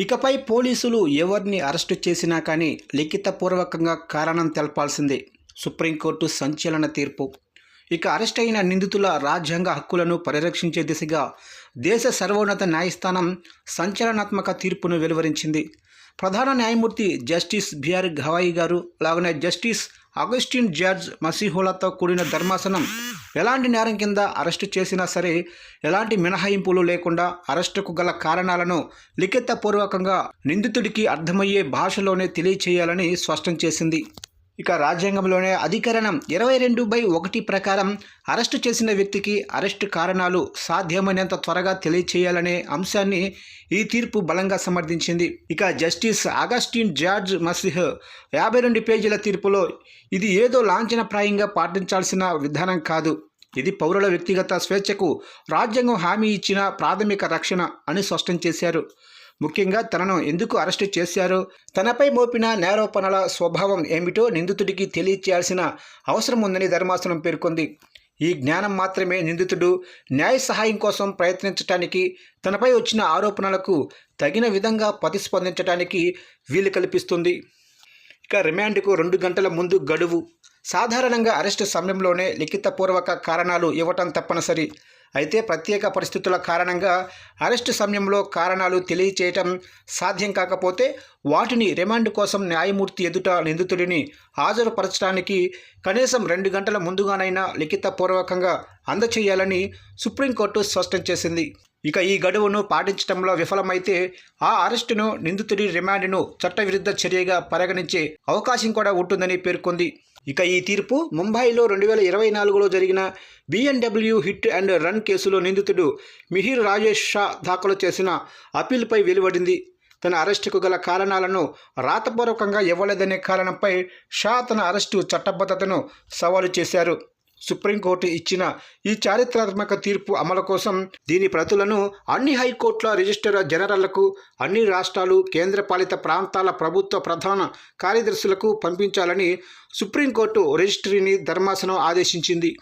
ఇకపై పోలీసులు ఎవరిని అరెస్టు చేసినా కానీ లిఖితపూర్వకంగా కారణం తెలపాల్సిందే. సుప్రీంకోర్టు సంచలన తీర్పు. ఇక అరెస్ట్ అయిన నిందితుల రాజ్యాంగ హక్కులను పరిరక్షించే దిశగా దేశ సర్వోన్నత న్యాయస్థానం సంచలనాత్మక తీర్పును వెలువరించింది. ప్రధాన న్యాయమూర్తి జస్టిస్ బిఆర్ గవాయి గారు అలాగనే జస్టిస్ అగస్టిన్ జార్జ్ మసీహులతో కూడిన ధర్మాసనం ఎలాంటి నేరం కింద అరెస్టు చేసినా సరే ఎలాంటి మినహాయింపులు లేకుండా అరెస్టుకు గల కారణాలను లిఖితపూర్వకంగా నిందితుడికి అర్థమయ్యే భాషలోనే తెలియచేయాలని స్పష్టం చేసింది. ఇక రాజ్యాంగంలోనే అధికరణం ఇరవై రెండు బై ఒకటి ప్రకారం అరెస్టు చేసిన వ్యక్తికి అరెస్టు కారణాలు సాధ్యమైనంత త్వరగా తెలియచేయాలనే అంశాన్ని ఈ తీర్పు బలంగా సమర్థించింది. ఇక జస్టిస్ ఆగస్టిన్ జార్జ్ మసిహ్ యాభై రెండు పేజీల తీర్పులో ఇది ఏదో లాంఛనప్రాయంగా పాటించాల్సిన విధానం కాదు. ఇది పౌరుల వ్యక్తిగత స్వేచ్ఛకు రాజ్యాంగం హామీ ఇచ్చిన ప్రాథమిక రక్షణ అని స్పష్టం చేశారు. ముఖ్యంగా తనను ఎందుకు అరెస్టు చేశారు? తనపై మోపిన నేరోపణల స్వభావం ఏమిటో నిందితుడికి తెలియచేయాల్సిన అవసరం ఉందని ధర్మాసనం పేర్కొంది. ఈ జ్ఞానం మాత్రమే నిందితుడు న్యాయ సహాయం కోసం ప్రయత్నించటానికి తనపై వచ్చిన ఆరోపణలకు తగిన విధంగా ప్రతిస్పందించడానికి వీలు కల్పిస్తుంది. ఇక రిమాండ్కు రెండు గంటల ముందు గడువు. సాధారణంగా అరెస్టు సమయంలోనే లిఖితపూర్వక కారణాలు ఇవ్వటం తప్పనిసరి. అయితే ప్రత్యేక పరిస్థితుల కారణంగా అరెస్టు సమయంలో కారణాలు తెలియచేయటం సాధ్యం కాకపోతే వాటిని రిమాండ్ కోసం న్యాయమూర్తి ఎదుట నిందితుడిని హాజరుపరచడానికి కనీసం రెండు గంటల ముందుగానైనా లిఖితపూర్వకంగా అందచేయాలని సుప్రీంకోర్టు స్పష్టం చేసింది. ఇక ఈ గడువును పాటించడంలో విఫలమైతే ఆ అరెస్టును నిందితుడి రిమాండ్ను చట్టవిరుద్ధ చర్యగా పరిగణించే అవకాశం కూడా ఉంటుందని పేర్కొంది. ఇక ఈ తీర్పు ముంబైలో రెండు వేల ఇరవై నాలుగులో జరిగిన బిఎన్డబ్ల్యూ హిట్ అండ్ రన్ కేసులో నిందితుడు మిహిర్ రాజేష్ షా దాఖలు చేసిన అప్పీల్పై వెలువడింది. తన అరెస్టుకు గల కారణాలను రాతపూర్వకంగా ఇవ్వలేదనే కారణంపై షా తన అరెస్టు చట్టబద్ధతను సవాలు చేశారు. సుప్రీంకోర్టు ఇచ్చిన ఈ చారిత్రాత్మక తీర్పు అమలు కోసం దీని ప్రతులను అన్ని హైకోర్టుల రిజిస్టర్ జనరళ్ళకు అన్ని రాష్ట్రాలు కేంద్రపాలిత ప్రాంతాల ప్రభుత్వ ప్రధాన కార్యదర్శులకు పంపించాలని సుప్రీంకోర్టు రిజిస్ట్రీని ధర్మాసనం ఆదేశించింది.